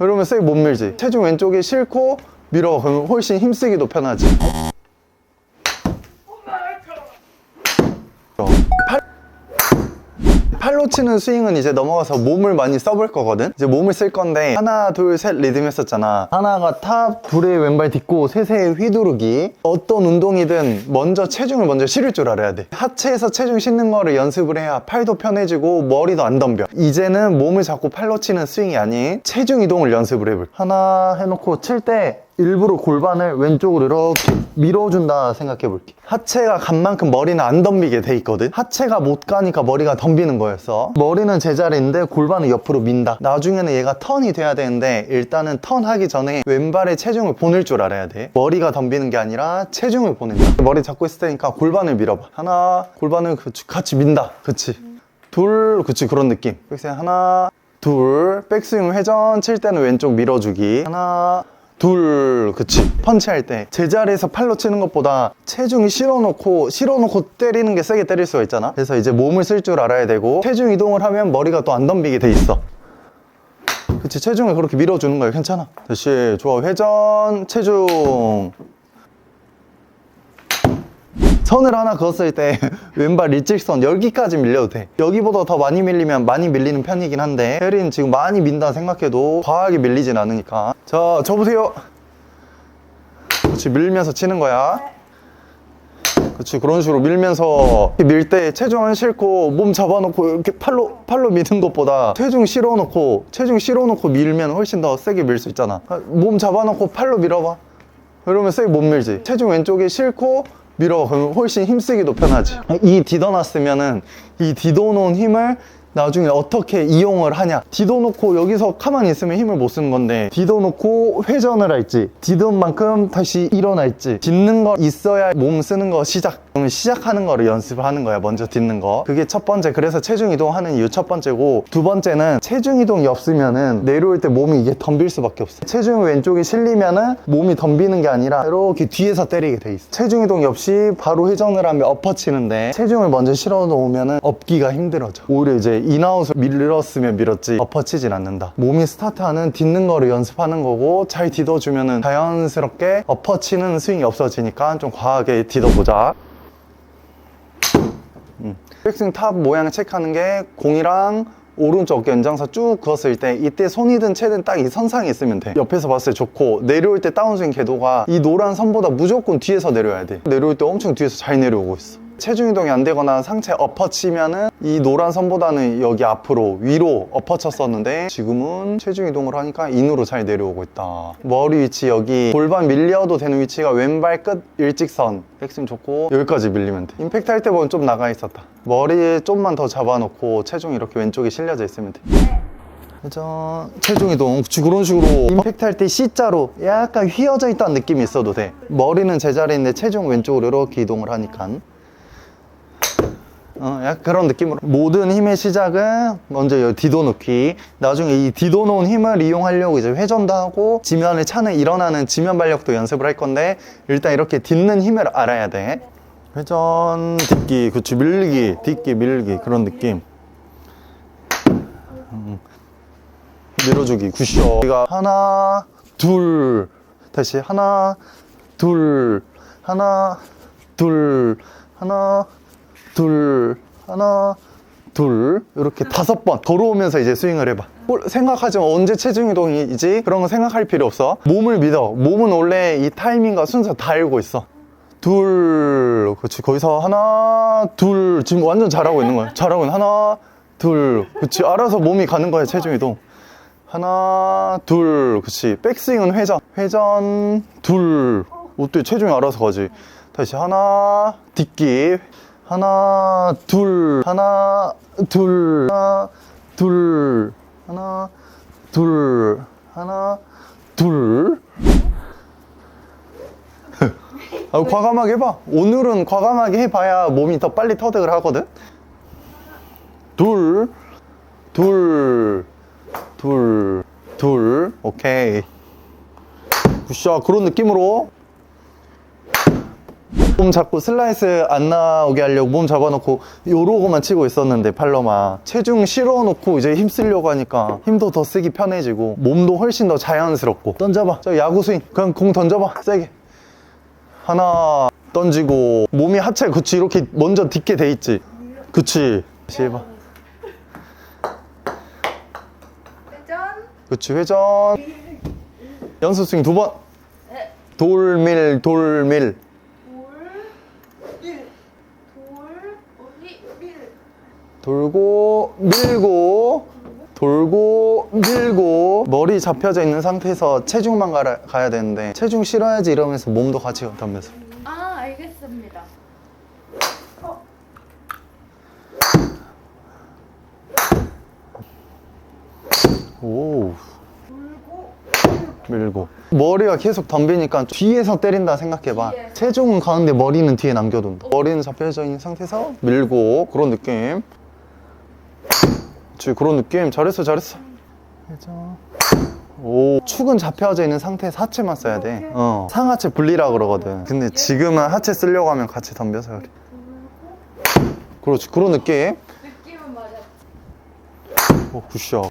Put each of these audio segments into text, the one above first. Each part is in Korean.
그러면 세게 못 밀지. 체중 왼쪽에 싣고 밀어. 그러면 훨씬 힘쓰기도 편하지. 어. 팔, 팔로 치는 스윙은 이제 넘어가서 몸을 많이 써볼 거거든? 이제 몸을 쓸 건데, 하나, 둘, 셋 리듬 했었잖아. 하나가 탑, 둘의 왼발 딛고, 셋의 휘두르기. 어떤 운동이든 먼저 체중을 먼저 실을 줄 알아야 돼. 하체에서 체중 싣는 거를 연습을 해야 팔도 편해지고, 머리도 안 덤벼. 이제는 몸을 잡고 팔로 치는 스윙이 아닌 체중 이동을 연습을 해볼. 하나 해놓고 칠 때, 일부러 골반을 왼쪽으로 이렇게 밀어준다 생각해 볼게. 하체가 간 만큼 머리는 안 덤비게 돼 있거든. 하체가 못 가니까 머리가 덤비는 거였어. 머리는 제자리인데 골반을 옆으로 민다. 나중에는 얘가 턴이 돼야 되는데 일단은 턴 하기 전에 왼발에 체중을 보낼 줄 알아야 돼. 머리가 덤비는 게 아니라 체중을 보낸다. 머리 잡고 있을 테니까 골반을 밀어봐. 하나, 골반을 같이 민다. 그치. 둘, 그치, 그런 느낌. 백스윙 하나, 둘, 백스윙 회전 칠 때는 왼쪽 밀어주기. 하나, 둘, 그치. 펀치할 때 제자리에서 팔로 치는 것보다 체중이 실어놓고 실어놓고 때리는 게 세게 때릴 수가 있잖아. 그래서 이제 몸을 쓸 줄 알아야 되고 체중 이동을 하면 머리가 또 안 덤비게 돼 있어. 그치 체중을 그렇게 밀어주는 거야 괜찮아. 다시 좋아 회전 체중. 선을 하나 그었을 때 왼발 일직선 여기까지 밀려도 돼. 여기보다 더 많이 밀리면 많이 밀리는 편이긴 한데 혜린 지금 많이 민다 생각해도 과하게 밀리진 않으니까. 자 접으세요. 그렇지 밀면서 치는 거야. 그렇지 그런 식으로 밀면서 밀 때 체중은 싣고 몸 잡아놓고 이렇게 팔로 팔로 미는 것보다 체중 실어놓고 체중 실어놓고 밀면 훨씬 더 세게 밀 수 있잖아. 몸 잡아놓고 팔로 밀어봐. 그러면 세게 못 밀지. 체중 왼쪽에 싣고 밀어 그러면 훨씬 힘쓰기도 편하지. 이 디뎌놨으면은 이 디뎌놓은 힘을 나중에 어떻게 이용을 하냐. 디뎌놓고 여기서 가만히 있으면 힘을 못 쓰는 건데 디뎌놓고 회전을 할지 디뎌온 만큼 다시 일어나 있지 딛는 거 있어야 몸 쓰는 거 시작 그러면 시작하는 거를 연습을 하는 거야 먼저 딛는 거. 그게 첫 번째. 그래서 체중 이동하는 이유 첫 번째고 두 번째는 체중 이동이 없으면은 내려올 때 몸이 이게 덤빌 수밖에 없어. 체중이 왼쪽에 실리면은 몸이 덤비는 게 아니라 이렇게 뒤에서 때리게 돼 있어. 체중 이동이 없이 바로 회전을 하면 엎어치는데 체중을 먼저 실어 놓으면은 엎기가 힘들어져. 오히려 이제 인아웃을 밀었으면 밀었지 엎어치진 않는다. 몸이 스타트하는 딛는 거를 연습하는 거고 잘 딛어주면은 자연스럽게 엎어치는 스윙이 없어지니까 좀 과하게 딛어보자 백스윙 탑 모양을 체크하는 게 공이랑 오른쪽 연장사 쭉 그었을 때 이때 손이 든 채든 딱이 선상에 있으면 돼. 옆에서 봤을 때 좋고 내려올 때 다운스윙 궤도가 이 노란 선보다 무조건 뒤에서 내려야 돼. 내려올 때 엄청 뒤에서 잘 내려오고 있어 체중 이동이 안 되거나 상체 엎어치면은 이 노란 선보다는 여기 앞으로 위로 엎어쳤었는데 지금은 체중 이동을 하니까 인으로 잘 내려오고 있다. 머리 위치 여기 골반 밀려도 되는 위치가 왼발 끝 일직선. 백스윙 좋고 여기까지 밀리면 돼. 임팩트 할 때 보면 좀 나가 있었다. 머리에 좀만 더 잡아놓고 체중 이렇게 왼쪽에 실려져 있으면 돼. 회전 체중 이동. 그런 식으로 임팩트 할 때 C자로 약간 휘어져 있다는 느낌이 있어도 돼. 머리는 제자리인데 체중 왼쪽으로 이렇게 이동을 하니까 어, 약간 그런 느낌으로. 모든 힘의 시작은 먼저 여기 디도 놓기. 나중에 이 디도 놓은 힘을 이용하려고 이제 회전도 하고 지면을 차는 일어나는 지면 발력도 연습을 할 건데 일단 이렇게 딛는 힘을 알아야 돼. 회전 딛기 그치 밀기 딛기 밀기 그런 느낌. 음. 밀어주기 굿쇼. 우리가 하나 둘 다시 하나 둘 하나 둘 하나 둘 하나 둘. 이렇게 다섯 번 걸어오면서 이제 스윙을 해봐. 뭘 생각하지 마 언제 체중 이동이지? 그런 거 생각할 필요 없어. 몸을 믿어. 몸은 원래 이 타이밍과 순서 다 알고 있어. 둘 그렇지. 거기서 하나 둘. 지금 완전 잘하고 있는 거야. 잘하고 있는 하나 둘. 그렇지. 알아서 몸이 가는 거야 체중 이동. 하나 둘. 그렇지. 백스윙은 회전. 회전 둘. 어때? 체중이 알아서 가지. 다시 하나 딛기 하나 둘 하나 둘 하나 둘 하나 둘 하나 둘. 아, 과감하게 해봐. 오늘은 과감하게 해봐야 몸이 더 빨리 터득을 하거든. 둘 둘, 둘, 둘, 오케이. 굿샷, 그런 느낌으로. 몸 잡고 슬라이스 안 나오게 하려고 몸 잡아놓고 요러고만 치고 있었는데 팔로마. 체중 실어놓고 이제 힘 쓰려고 하니까 힘도 더 쓰기 편해지고 몸도 훨씬 더 자연스럽고. 던져봐. 저 야구 스윙. 그냥 공 던져봐. 세게. 하나 던지고 몸이 하체 그치. 이렇게 먼저 딛게 돼 있지. 그치. 다시 해봐. 회전. 그치. 회전. 연습 스윙 두번. 네. 돌밀 돌밀 돌. 밀. 돌. 어디 밀. 돌고 밀고 돌고 밀고 머리 잡혀져 있는 상태에서 체중만 가라, 가야 되는데 체중 실어야지 이러면서 몸도 같이 던면서 아 알겠습니다. 오 돌고. 밀고 머리가 계속 덤비니까 뒤에서 때린다 생각해봐 뒤에. 체중은 가운데 머리는 뒤에 남겨둔다 머리는 잡혀져 있는 상태에서 밀고 그런 느낌 그렇지 그런 느낌? 잘했어 잘했어. 회전. 오. 축은 잡혀져 있는 상태에서 하체만 써야 돼. 어. 상하체 분리라 그러거든. 근데 지금은 하체 쓰려고 하면 같이 덤벼서 그래. 그렇지. 그런 느낌? 느낌은 맞아. 오 굿샷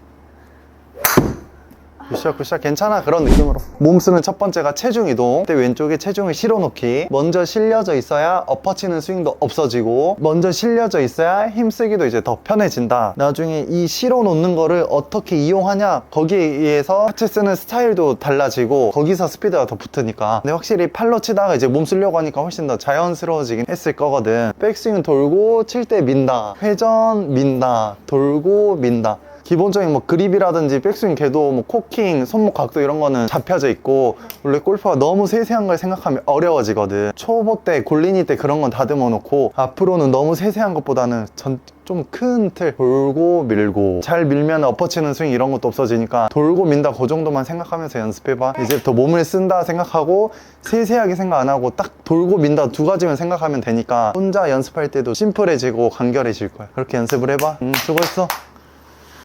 굿샷 굿샷. 괜찮아. 그런 느낌으로. 몸 쓰는 첫 번째가 체중 이동. 그때 왼쪽에 체중을 실어놓기. 먼저 실려져 있어야 엎어치는 스윙도 없어지고 먼저 실려져 있어야 힘쓰기도 이제 더 편해진다. 나중에 이 실어놓는 거를 어떻게 이용하냐 거기에 의해서 하체 쓰는 스타일도 달라지고 거기서 스피드가 더 붙으니까. 근데 확실히 팔로 치다가 이제 몸 쓰려고 하니까 훨씬 더 자연스러워지긴 했을 거거든. 백스윙 돌고 칠 때 민다. 회전 민다. 돌고 민다 기본적인 뭐 그립이라든지 백스윙 궤도, 뭐 코킹, 손목 각도 이런 거는 잡혀져 있고 원래 골프가 너무 세세한 걸 생각하면 어려워지거든. 초보 때, 골린이 때 그런 건 다듬어 놓고 앞으로는 너무 세세한 것보다는 전 좀 큰 틀 돌고 밀고. 잘 밀면 엎어치는 스윙 이런 것도 없어지니까 돌고 민다 그 정도만 생각하면서 연습해봐. 이제부터 몸을 쓴다 생각하고 세세하게 생각 안 하고 딱 돌고 민다 두 가지만 생각하면 되니까 혼자 연습할 때도 심플해지고 간결해질 거야. 그렇게 연습을 해봐. 음, 수고했어